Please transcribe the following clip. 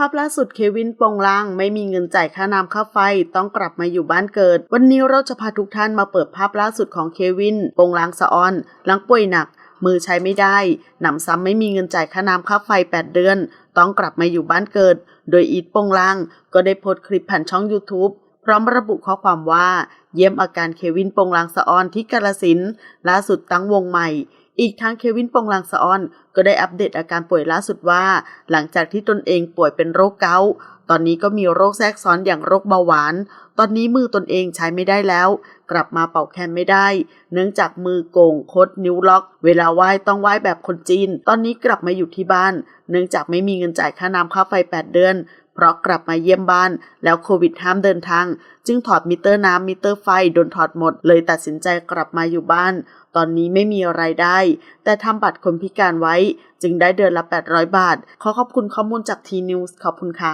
ภาพล่าสุดเควินปงลางไม่มีเงินจ่ายค่าน้ำค่าไฟต้องกลับมาอยู่บ้านเกิด วันนี้เราจะพาทุกท่านมาเปิดภาพล่าสุดของเควินปงลางสะออนหลังป่วยหนัก มือใช้ไม่ได้ หนำซ้ำไม่มีเงินจ่ายค่าน้ำค่าไฟ 8 เดือน ต้องกลับมาอยู่บ้านเกิด โดยอีทปงลางก็ได้โพสต์คลิปผ่านช่อง YouTube พร้อมระบุข้อความว่า เยี่ยมอาการเควินปงลางสะออนที่กาลสินล่าสุดตั้งวงใหม่ อีกทั้งเควินโปงลางสะออน ก็ได้อัปเดตอาการป่วยล่าสุดว่า หลังจากที่ตนเองป่วยเป็นโรคเกาต์ตอนนี้ก็มีโรคแทรกซ้อนอย่างโรคเบาหวาน ตอนนี้มือตนเองใช้ไม่ได้แล้ว กลับมาเป่าแคนไม่ได้ เนื่องจากมือโก่งคดนิ้วล็อก เวลาไหว้ต้องไหว้แบบคนจีน ตอนนี้กลับมาอยู่ที่บ้าน เนื่องจากไม่มีเงินจ่ายค่าน้ำค่าไฟ 8 เดือน เพราะกลับมาเยี่ยมบ้าน แล้วโควิดห้ามเดินทาง จึงถอดมิเตอร์น้ำมิเตอร์ไฟโดนถอดหมด เลยตัดสินใจกลับมาอยู่บ้าน ตอนนี้ไม่มีไรายได้ แต่ทำบัตรคนพิการไว้ จึงได้เดือนละ 800 บาท ขอขอบคุณข้อมูลจากทีนิวส์ขอบคุณค่ะ